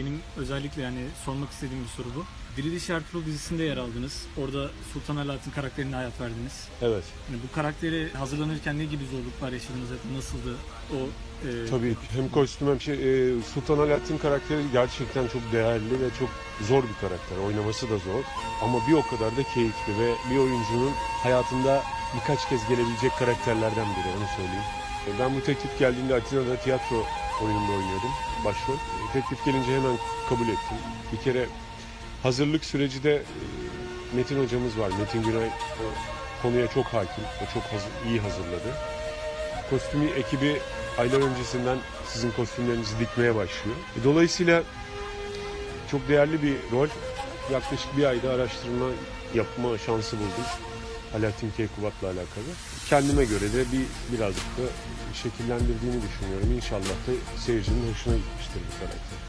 benim özellikle yani sormak istediğim bir soru bu. Diriliş Ertuğrul dizisinde yer aldınız. Orada Sultan Alaaddin karakterine hayat verdiniz. Evet. Yani bu karakteri hazırlanırken ne gibi zorluklar yaşadınız? Nasıldı o e, Tabii hem kostüm hem şey e, Sultan Alaaddin karakteri gerçekten çok değerli ve çok zor bir karakter. Oynaması da zor ama bir o kadar da keyifli ve bir oyuncunun hayatında birkaç kez gelebilecek karakterlerden biri onu söyleyeyim. E, Ben bu teklif geldiğinde Atina'da tiyatro oyununda oynuyordum başrol. E, Teklif gelince hemen kabul ettim. Bir kere hazırlık süreci de e, Metin hocamız var. Metin Günay konuya çok hakim. O çok hazır, iyi hazırladı. Kostümü ekibi aylar öncesinden sizin kostümlerinizi dikmeye başlıyor. Dolayısıyla çok değerli bir rol. Yaklaşık bir ayda araştırma yapma şansı buldum. Alaaddin Keykubat'la alakalı. Kendime göre de bir birazcık da şekillendirdiğini düşünüyorum. İnşallah da seyircinin hoşuna gitmiştir bu karakter.